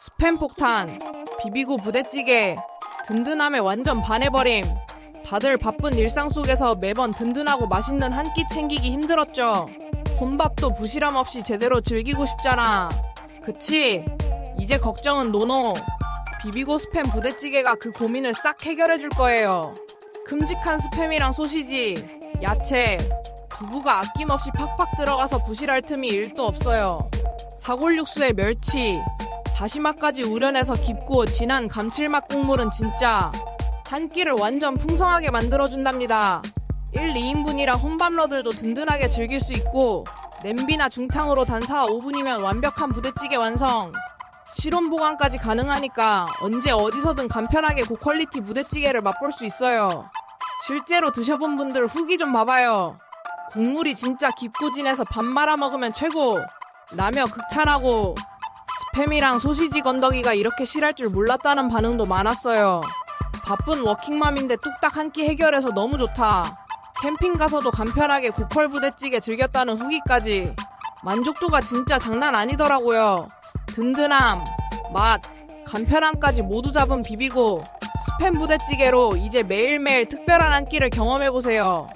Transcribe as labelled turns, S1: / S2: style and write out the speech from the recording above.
S1: 스팸 폭탄, 비비고 부대찌개, 든든함에 완전 반해버림. 다들 바쁜 일상 속에서 매번 든든하고 맛있는 한 끼 챙기기 힘들었죠. 혼밥도 부실함 없이 제대로 즐기고 싶잖아. 그치? 이제 걱정은 노노. 비비고 스팸 부대찌개가 그 고민을 싹 해결해 줄 거예요. 큼직한 스팸이랑 소시지, 야채, 두부가 아낌없이 팍팍 들어가서 부실할 틈이 일도 없어요. 사골육수에 멸치, 다시마까지 우려내서 깊고 진한 감칠맛 국물은 진짜 한 끼를 완전 풍성하게 만들어준답니다. 1, 2인분이라 혼밥러들도 든든하게 즐길 수 있고 냄비나 중탕으로 단 4, 5분이면 완벽한 부대찌개 완성. 실온 보관까지 가능하니까 언제 어디서든 간편하게 고퀄리티 부대찌개를 맛볼 수 있어요. 실제로 드셔본 분들 후기 좀 봐봐요. 국물이 진짜 깊고 진해서 밥 말아 먹으면 최고. 라며 극찬하고 스팸이랑 소시지 건더기가 이렇게 실할 줄 몰랐다는 반응도 많았어요. 바쁜 워킹맘인데 뚝딱 한 끼 해결해서 너무 좋다. 캠핑 가서도 간편하게 고퀄 부대찌개 즐겼다는 후기까지. 만족도가 진짜 장난 아니더라고요. 든든함, 맛, 간편함까지 모두 잡은 비비고 스팸 부대찌개로 이제 매일매일 특별한 한 끼를 경험해보세요.